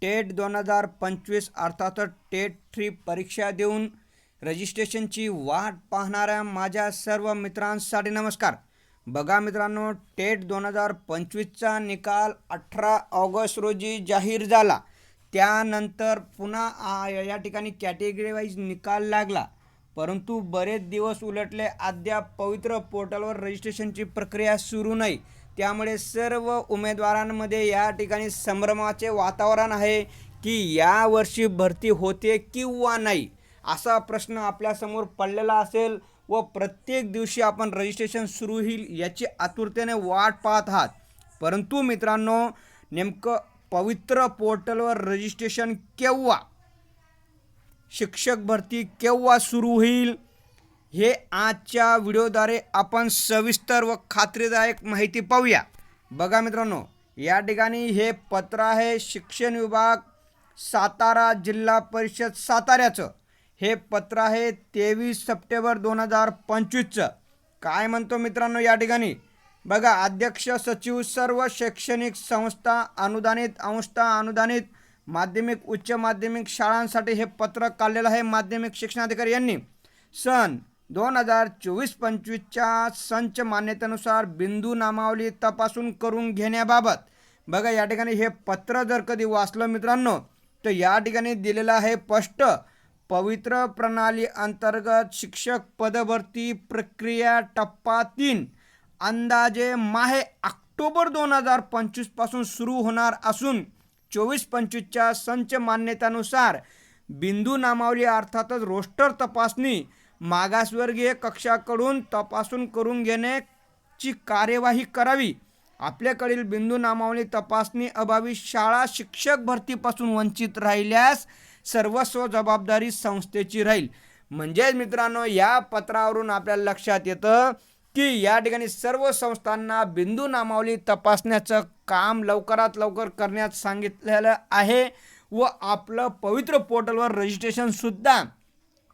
TET दोन हजार पंचवीस अर्थातच टेट थ्री परीक्षा देऊन रजिस्ट्रेशनची वाट पाहणाऱ्या माझ्या सर्व मित्रांसाठी नमस्कार. बघा मित्रांनो टेट दोन हजार पंचवीसचा निकाल अठरा ऑगस्ट रोजी जाहीर झाला. त्यानंतर पुन्हा आ- या ठिकाणी कॅटेगरी वाईज निकाल लागला. परंतु बरेच दिवस उलटले अद्याप पवित्र पोर्टलवर रजिस्ट्रेशनची प्रक्रिया सुरू नाही. त्यामुळे सर्व उमेदवारांमध्ये या ठिकाणी संभ्रमाचे वातावरण आहे की या वर्षी भरती होते किंवा नाही असा प्रश्न आपल्यासमोर पडलेला असेल व प्रत्येक दिवशी आपण रजिस्ट्रेशन सुरू होईल याची आतुरतेने वाट पाहत आहात. परंतु मित्रांनो नेमकं पवित्र पोर्टलवर रजिस्ट्रेशन केव्हा? शिक्षक भरती केव्हा सुरू होईल? हे आजच्या व्हिडिओद्वारे आपण सविस्तर व खात्रीदायक माहिती पाहूया. बघा मित्रांनो या ठिकाणी हे पत्र आहे शिक्षण विभाग सातारा जिल्हा परिषद साताऱ्याचं. हे पत्र आहे तेवीस सप्टेंबर दोन हजार पंचवीसचं. काय म्हणतो मित्रांनो या ठिकाणी? बघा अध्यक्ष सचिव सर्व शैक्षणिक संस्था अनुदानित अंशता अनुदानित माध्यमिक उच्च माध्यमिक शाळांसाठी हे पत्र काढलेलं आहे माध्यमिक शिक्षणाधिकारी यांनी. सन दोन हजार चोवीस पंचवीसच्या संच मान्यतेनुसार बिंदू नामावली तपासून करून घेण्याबाबत. बघा या ठिकाणी हे पत्र जर कधी वाचलं मित्रांनो तर या ठिकाणी दिलेलं आहे स्पष्ट. पवित्र प्रणाली अंतर्गत शिक्षक पदभरती प्रक्रिया टप्पा तीन. अंदाजे माहे ऑक्टोबर दोन हजार पंचवीसपासून सुरू होणार असून चोवीस पंचवीसच्या संच मान्यतानुसार बिंदू नामावली अर्थातच रोस्टर तपासणी मागासवर्गीय कक्षाकडून तपासून करून घेण्याची कार्यवाही करावी. आपल्याकडील बिंदू नामावली तपासणी अभावी शाळा शिक्षक भरतीपासून वंचित राहिल्यास सर्वस्व जबाबदारी संस्थेची राहील. म्हणजेच मित्रांनो या पत्रावरून आपल्याला लक्षात येतं की या ठिकाणी सर्व संस्थांना बिंदू नामावली तपासण्याचं काम लवकरात लवकर करण्यात सांगितलेलं आहे व आपलं पवित्र पोर्टलवर रजिस्ट्रेशनसुद्धा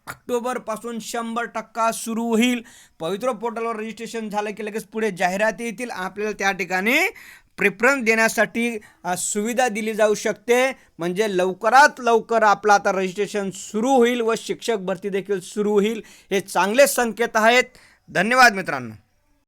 ऑक्टोबरपासून शंभर टक्का सुरू होईल. पवित्र पोर्टलवर रजिस्ट्रेशन झालं की लगेच पुढे जाहिराती येतील. आपल्याला त्या ठिकाणी प्रेफरन्स देण्यासाठी सुविधा दिली जाऊ शकते. म्हणजे लवकरात लवकर आपलं आता रजिस्ट्रेशन सुरू होईल व शिक्षक भरती देखील सुरू होईल. हे चांगले संकेत आहेत. धन्यवाद मित्रांनो.